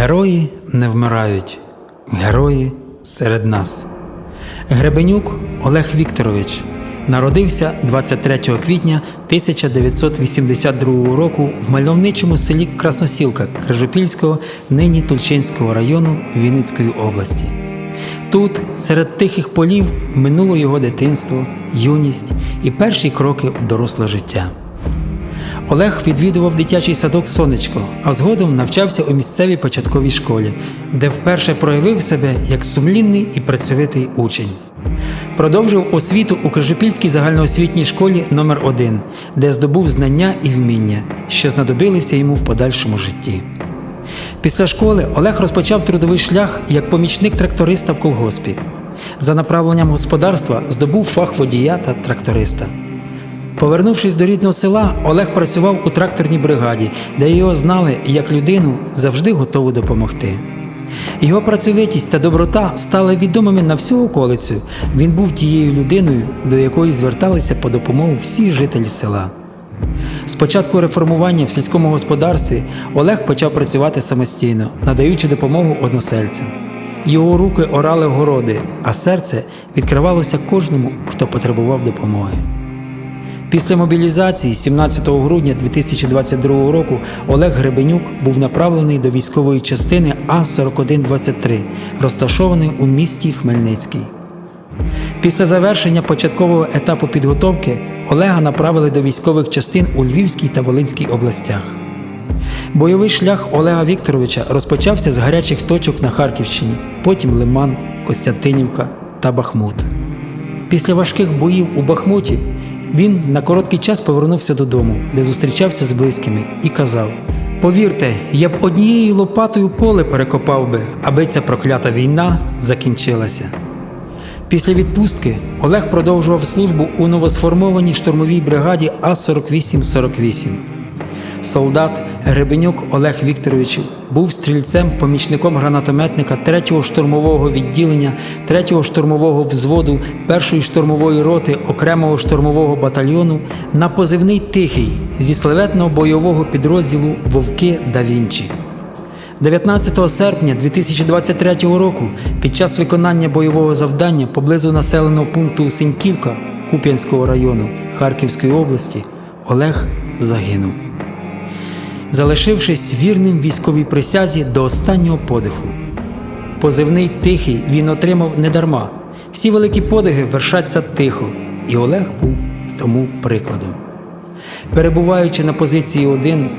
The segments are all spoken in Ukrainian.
Герої не вмирають, герої серед нас. Гребенюк Олег Вікторович народився 23 квітня 1982 року в мальовничому селі Красносілка Крижопільського, нині Тульчинського району Вінницької області. Тут, серед тихих полів, минуло його дитинство, юність і перші кроки в доросле життя. Олег відвідував дитячий садок Сонечко, а згодом навчався у місцевій початковій школі, де вперше проявив себе як сумлінний і працьовитий учень. Продовжив освіту у Крижопільській загальноосвітній школі номер 1 де здобув знання і вміння, що знадобилися йому в подальшому житті. Після школи Олег розпочав трудовий шлях як помічник тракториста в колгоспі. За направленням господарства здобув фах водія та тракториста. Повернувшись до рідного села, Олег працював у тракторній бригаді, де його знали як людину завжди готову допомогти. Його працьовитість та доброта стали відомими на всю околицю. Він був тією людиною, до якої зверталися по допомогу всі жителі села. З початку реформування в сільському господарстві Олег почав працювати самостійно, надаючи допомогу односельцям. Його руки орали городи, а серце відкривалося кожному, хто потребував допомоги. Після мобілізації 17 грудня 2022 року Олег Гребенюк був направлений до військової частини А4123, розташованої у місті Хмельницький. Після завершення початкового етапу підготовки Олега направили до військових частин у Львівській та Волинській областях. Бойовий шлях Олега Вікторовича розпочався з гарячих точок на Харківщині, потім Лиман, Костянтинівка та Бахмут. Після важких боїв у Бахмуті він на короткий час повернувся додому, де зустрічався з близькими, і казав: Повірте, я б однією лопатою поле перекопав би, аби ця проклята війна закінчилася. Після відпустки Олег продовжував службу у новосформованій штурмовій бригаді А-4848. Солдат Гребенюк Олег Вікторович був стрільцем, помічником гранатометника 3-го штурмового відділення, 3-го штурмового взводу 1-ї штурмової роти окремого штурмового батальйону на позивний Тихий зі славетного бойового підрозділу Вовки да Вінчі. 19 серпня 2023 року під час виконання бойового завдання поблизу населеного пункту Синьківка Куп'янського району Харківської області Олег загинув залишившись вірним військовій присязі до останнього подиху. Позивний тихий він отримав недарма. Всі великі подиги вершаться тихо, і Олег був тому прикладом. Перебуваючи на позиції 1,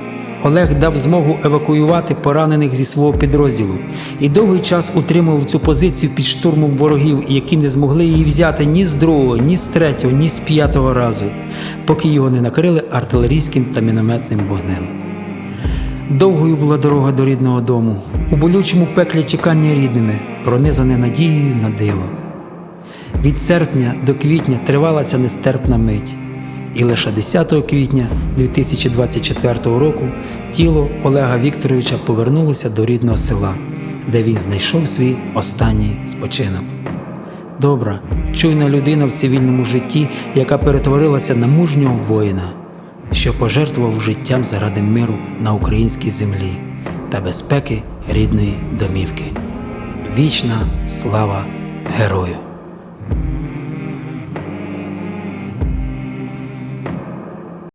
Олег дав змогу евакуювати поранених зі свого підрозділу і довгий час утримував цю позицію під штурмом ворогів, які не змогли її взяти ні з другого, ні з третього, ні з п'ятого разу, поки його не накрили артилерійським та мінометним вогнем. Довгою була дорога до рідного дому, у болючому пеклі чекання рідними, пронизане надією на диво. Від серпня до квітня тривала ця нестерпна мить, і лише 10 квітня 2024 року тіло Олега Вікторовича повернулося до рідного села, де він знайшов свій останній спочинок. Добра, чуйна людина в цивільному житті, яка перетворилася на мужнього воїна що пожертвував життям заради миру на українській землі та безпеки рідної домівки. Вічна слава герою!